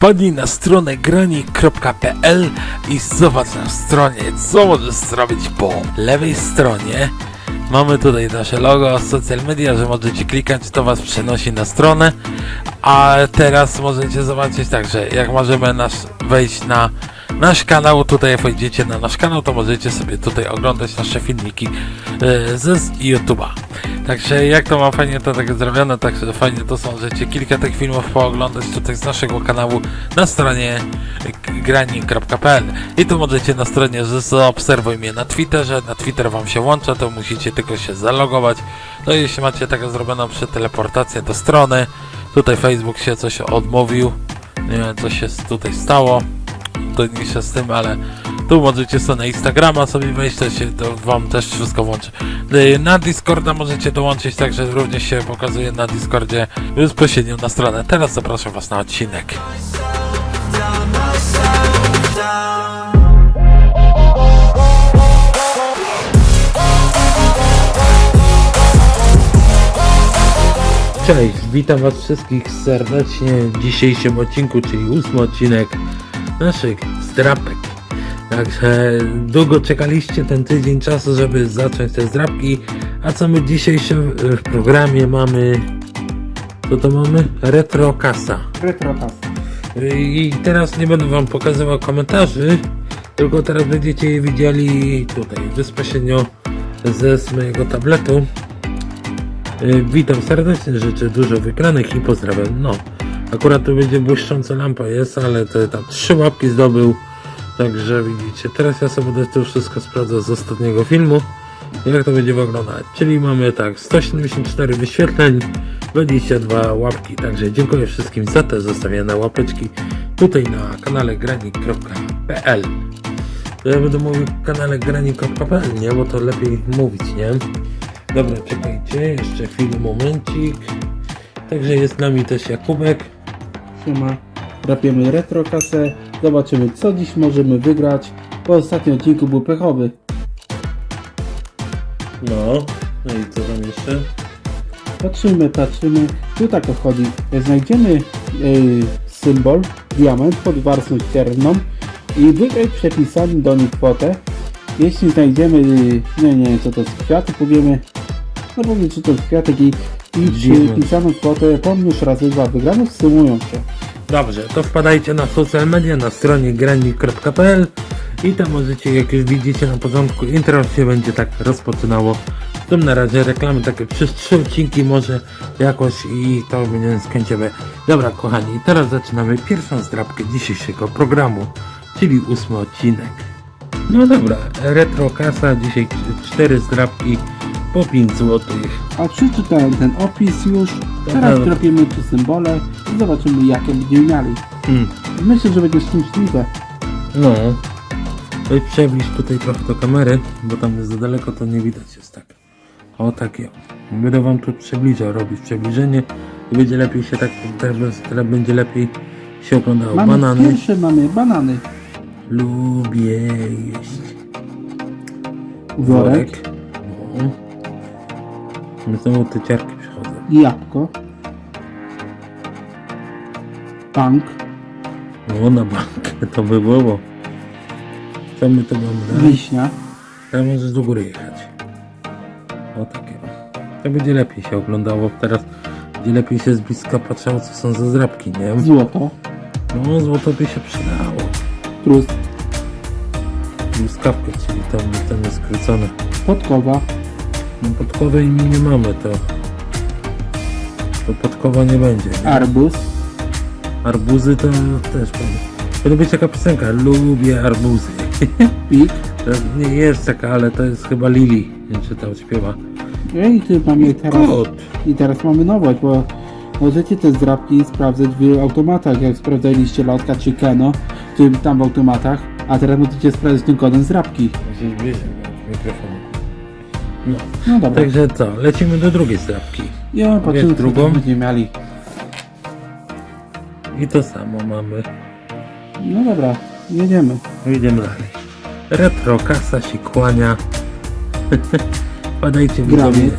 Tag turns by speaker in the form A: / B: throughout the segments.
A: wpadnij na stronę grani.pl i zobacz na stronie, co możesz zrobić po lewej stronie. Mamy tutaj nasze logo, social media, że możecie klikać, to was przenosi na stronę. A teraz możecie zobaczyć także, jak możemy nas wejść na nasz kanał. Tutaj jak wejdziecie na nasz kanał, to możecie sobie tutaj oglądać nasze filmiki ze z YouTube'a. Także jak to ma fajnie to tak zrobione, także fajnie to są, że kilka tych filmów pooglądać tutaj z naszego kanału na stronie grani.pl i tu możecie na stronie zaobserwuj mnie na Twitterze, na Twitter wam się łącza, to musicie tylko się zalogować. No i jeśli macie tak zrobioną przy teleportację do strony, tutaj Facebook się coś odmówił, nie wiem co się tutaj stało, to mniejsza z tym, ale tu możecie sobie na Instagrama sobie wejść, to się to wam też wszystko włączy. Y, Na Discorda możecie dołączyć, także również się pokazuje na Discordzie bezpośrednio na stronę. Teraz zapraszam was na odcinek. Cześć, witam was wszystkich serdecznie w dzisiejszym odcinku, czyli ósmy odcinek naszych zdrapek. Także długo czekaliście ten tydzień czasu, żeby zacząć te zdrapki. A co my e, w programie mamy? Co to mamy? Retro kasa.
B: Retropas.
A: I teraz nie będę wam pokazywał komentarzy, tylko teraz będziecie je widzieli tutaj bezpośrednio ze mojego tabletu. Y, Witam serdecznie, życzę dużo wygranych i pozdrawiam. No, akurat tu będzie błyszcząca lampa jest, ale to tam trzy łapki zdobył. Także widzicie, teraz ja sobie będę to wszystko sprawdzał z ostatniego filmu. Jak to będzie wyglądać? Czyli mamy tak, 174 wyświetleń, 22 łapki. Także dziękuję wszystkim za te zostawione łapeczki tutaj na kanale granik.pl. Ja będę mówił kanale granik.pl, nie? Bo to lepiej mówić, nie? Dobra, czekajcie, jeszcze chwilę, momencik. Także jest z nami też Jakubek.
B: Siema. Rapiemy retrokasę. Zobaczymy co dziś możemy wygrać. Bo ostatni odcinku był pechowy.
A: No, no i co tam jeszcze?
B: Patrzymy, patrzymy. Tu tak chodzi. Znajdziemy yy, symbol, diament pod warstwą ścierną i wygrać przepisami do nich kwotę. Jeśli znajdziemy, yy, nie, nie wiem co to jest kwiaty, powiemy, no powiemy czy to jest kwiatek i, i
A: Diament.
B: przypisaną kwotę pomnóż razy dwa wygranych sumują się.
A: Dobrze, to wpadajcie na social media na stronie granik.pl i tam możecie, jak już widzicie na początku, intro się będzie tak rozpoczynało. Tu na razie reklamy takie przez trzy odcinki może jakoś i to będzie skończymy. Dobra kochani, teraz zaczynamy pierwszą zdrabkę dzisiejszego programu, czyli ósmy odcinek. No dobra, retro kasa, dzisiaj cztery zdrabki po 5 złotych.
B: A przeczytałem ten opis już. Teraz
A: Dobra.
B: kropimy tu symbole i zobaczymy jakie będziemy mieli.
A: Hmm.
B: Myślę, że będzie szczęśliwe.
A: No. Przebliż tutaj trochę do kamery, bo tam jest za daleko, to nie widać jest tak. O takie. Będę wam tu przybliżał, robić przybliżenie i będzie lepiej się tak, teraz, teraz będzie lepiej się oglądało.
B: Mamy
A: Banany.
B: pierwsze mamy banany.
A: Lubię jeść.
B: Worek
A: No. No Znowu te ciarki przychodzą.
B: jabłko. Bank,
A: No na bankę to by było. Co my tu mamy dalej?
B: wiśnia.
A: Teraz możesz do góry jechać. O takie. To będzie lepiej się oglądało. Teraz będzie lepiej się z bliska patrzało, co są za zdrabki, nie?
B: Złoto,
A: No, złoto by się przydało.
B: trus,
A: Błyskawkę, czyli tam, tam jest skrócone.
B: podkowa,
A: No, podkowej mi nie mamy, to... To podkowa nie będzie. Nie?
B: arbuz,
A: Arbuzy to też będzie. Powinna być taka piosenka. Lubię arbuzy.
B: pik.
A: To nie jest taka, ale to jest chyba Lili. Nie wiem, czy tam śpiewa.
B: No I tu mamy teraz.
A: Kot.
B: I teraz mamy nowość, bo możecie te zdrabki sprawdzać w automatach, jak sprawdzaliście lotka czy Keno, czy tam w automatach, a teraz możecie sprawdzić tym kodem zdrabki.
A: Musisz bliżej mikrofonu. No.
B: No dobra.
A: Także co, lecimy do drugiej strapki.
B: Ja patrzymy, co
A: drugą?
B: będziemy mieli.
A: I to samo mamy.
B: No dobra, jedziemy.
A: Idziemy dalej. Retro kasa się kłania. Wpadajcie widzowie,
B: Graniec.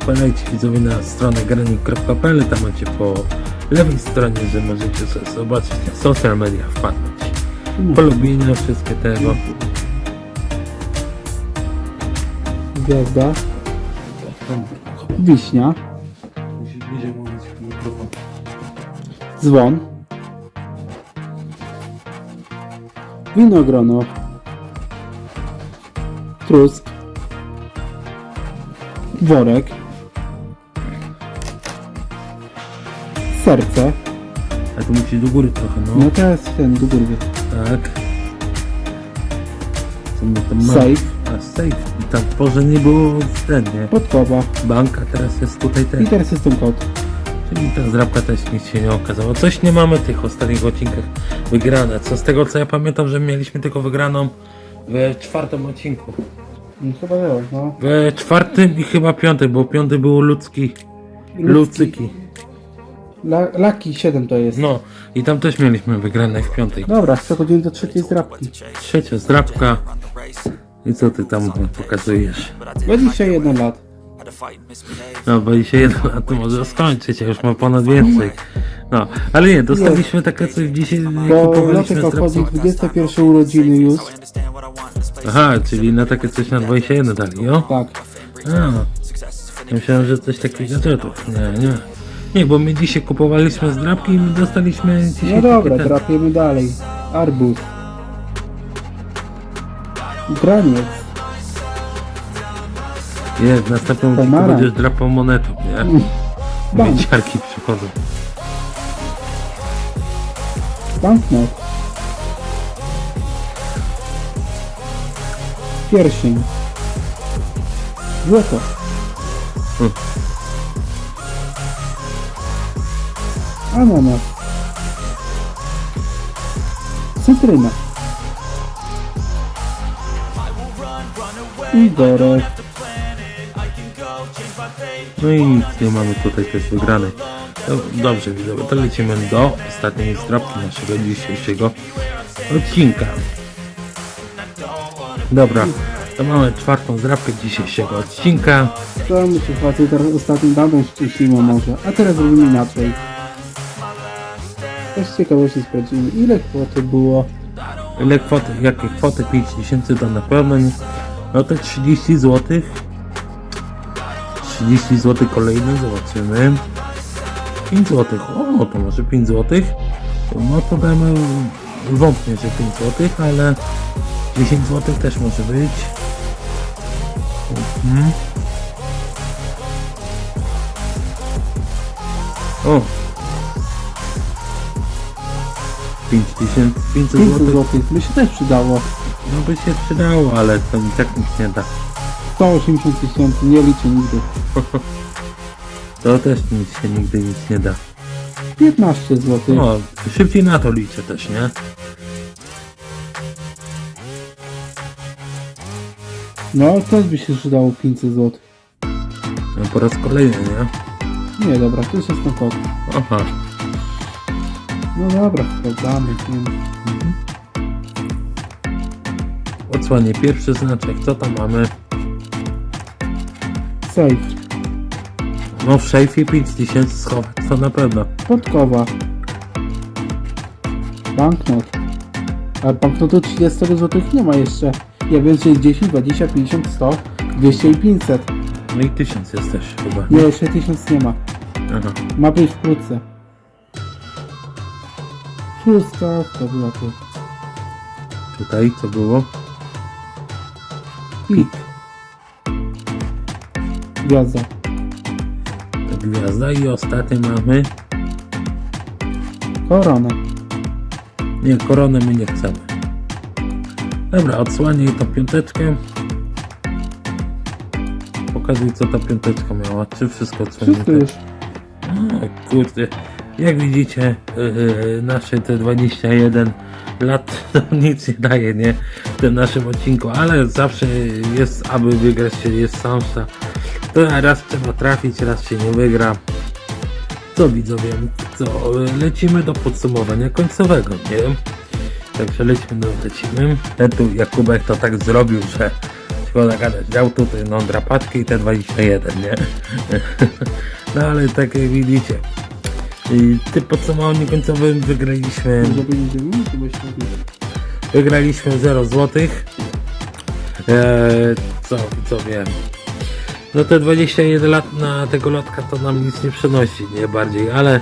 A: wpadajcie widzowie na stronę granik.pl, tam macie po lewej stronie, że możecie sobie zobaczyć na social media, wpadnąć. Polubienia, wszystkie tego.
B: Gwiazda. Wiśnia.
A: Musisz bliżej mówić w mikrofon.
B: Dzwon. Winogrono. Trusk. Worek. Serce.
A: A tu musisz do góry trochę, no.
B: No teraz ten do góry.
A: Tak. Co my tam mamy? A, safe. I tam w porze nie było ten, nie?
B: Podkowa.
A: Bank, a teraz jest tutaj ten.
B: I teraz jest ten kod.
A: Czyli ta zdrabka też nic się nie okazało. Coś nie mamy w tych ostatnich odcinkach wygrane. Co z tego co ja pamiętam, że mieliśmy tylko wygraną w czwartym odcinku.
B: No, Chyba tak, no.
A: W czwartym i chyba piątym, bo piąty był ludzki. Lucyki.
B: La, Laki 7 to jest.
A: No i tam też mieliśmy wygrane w piątej.
B: Dobra, przechodzimy do trzeciej zdrabki.
A: Trzecia zdrabka. I co ty tam pokazujesz?
B: 21 lat.
A: No 21 lat to może skończyć, ja już mam ponad więcej. No, ale nie, dostaliśmy takie coś dzisiaj,
B: Bo
A: kupowaliśmy
B: Lotek obchodzi
A: zdrabki.
B: 21 urodziny już.
A: Aha, czyli na takie coś na 21 dali, jo?
B: Tak.
A: A, myślałem, że coś takich gadżetów. Nie, nie. Nie, bo my dzisiaj kupowaliśmy zdrabki i my dostaliśmy dzisiaj
B: No dobra, drapiemy dalej. Arbuz. Graniec.
A: Nie, w następnym odcinku będziesz drapał monetą, nie?
B: Bank.
A: Widziarki przychodzą.
B: Banknot. Pierścień. Złoto.
A: Hmm.
B: Ananas. Cytryna. Igorek.
A: No i nic nie mamy tutaj też wygranej. No, dobrze, widzowie, to lecimy do ostatniej zdrabki naszego dzisiejszego odcinka. Dobra, to mamy czwartą zdrabkę dzisiejszego odcinka.
B: To my się facet teraz ostatnim daną szczęśliwą może. A teraz robimy inaczej. Też ciekawości sprawdzimy ile kwoty było.
A: Ile kwoty, jakie kwoty 5000 to na pewno nie. No to 30 zł. 30 zł kolejne, zobaczymy. 5 zł, o to może 5 zł. No to damy, wątpię, że 5 zł, ale 10 zł też może być. Mhm. O! 5500
B: 500
A: zł.
B: zł by się też przydało.
A: No by się przydało, ale to i tak nic nie da.
B: 180 tysięcy, nie liczę nigdy.
A: To też nic się nigdy nic nie da.
B: 15 zł.
A: No, szybciej na to liczę też, nie?
B: No, też by się przydało 500 zł.
A: No po raz kolejny, nie?
B: Nie, dobra, to już jest ten kod.
A: Aha.
B: No dobra, sprawdzamy. Nie wiem.
A: Odsłanie pierwszy znaczek, co tam mamy?
B: Safe.
A: No w szejfie 5000 schować, to na pewno.
B: Podkowa. Banknot. A banknotu 30 zł nie ma jeszcze. Ja wiem, że jest 10, 20, 50, 100, 200 i 500.
A: No i 1000 jest też chyba.
B: Nie, jeszcze 1000 nie ma.
A: Aha.
B: Ma być wkrótce. Szóstka, to była tu.
A: Tutaj co było?
B: Gwiazda.
A: Gwiazda i ostatni mamy.
B: Korona.
A: Nie, koronę my nie chcemy. Dobra, odsłaniaj tą piąteczkę. Pokazuj co ta piąteczka miała. Czy wszystko odsłonięte?
B: Wszystko już.
A: O, kurde. Jak widzicie, yy, nasze te 21 lat to nic nie daje, nie? W tym naszym odcinku, ale zawsze jest, aby wygrać się jest szansa. To raz trzeba trafić, raz się nie wygra. Co widzowie, co lecimy do podsumowania końcowego, nie? Także lecimy, no lecimy. Ten tu Jakubek to tak zrobił, że szkoda gadać, dał tutaj no drapaczki i te 21, nie? No ale tak jak widzicie, I ty podsumowaniem końcowym wygraliśmy,
B: Może będziemy? Chyba się robi.
A: wygraliśmy 0 zł. Eee, co, co wiem. No te 21 lat na tego lotka to nam nic nie przynosi, nie bardziej, ale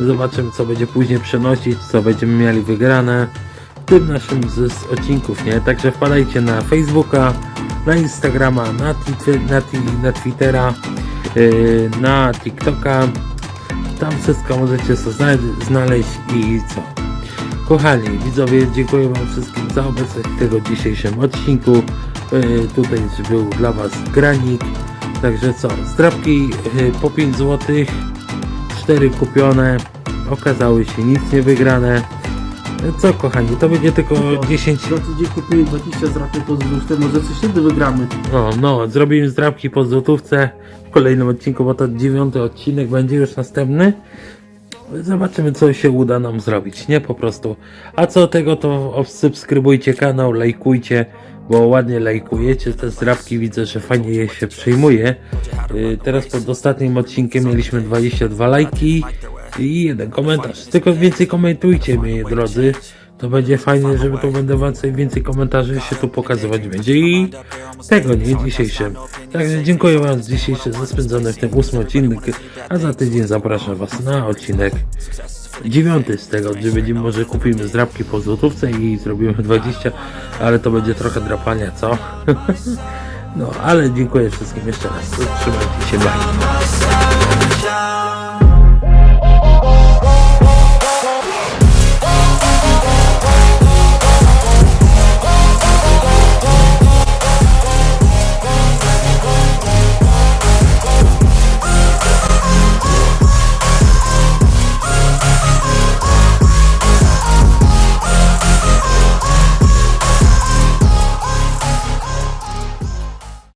A: zobaczymy co będzie później przynosić, co będziemy mieli wygrane w tym naszym z, z odcinków, nie? Także wpadajcie na Facebooka, na Instagrama, na, na, na Twittera, yy, na TikToka. Tam wszystko możecie sobie zna- znaleźć i co? Kochani widzowie, dziękuję Wam wszystkim za obecność w tego dzisiejszym odcinku. Yy, tutaj był dla Was granik. Także co, zdrabki yy, po 5 zł, 4 kupione, okazały się nic nie wygrane. Co kochani, to będzie tylko 10.
B: Za tydzień kupiłem 20 z raty po złotówce, może coś wtedy wygramy.
A: O, no, zrobimy zdrabki po złotówce w kolejnym odcinku, bo to dziewiąty odcinek będzie już następny. Zobaczymy, co się uda nam zrobić, nie po prostu. A co tego, to subskrybujcie kanał, lajkujcie, bo ładnie lajkujecie te zdrabki. Widzę, że fajnie je się przyjmuje. Yy, teraz pod ostatnim odcinkiem mieliśmy 22 lajki i jeden komentarz. Tylko więcej komentujcie, moi drodzy. To będzie fajnie, żeby tu będę więcej, więcej komentarzy się tu pokazywać będzie i tego nie dzisiejszym. Także dziękuję Wam za dzisiejszy za spędzony w tym ósmy odcinek, a za tydzień zapraszam Was na odcinek dziewiąty z tego, gdzie będziemy może kupimy zdrabki po złotówce i zrobimy 20, ale to będzie trochę drapania, co? No, ale dziękuję wszystkim jeszcze raz. Trzymajcie się, bye.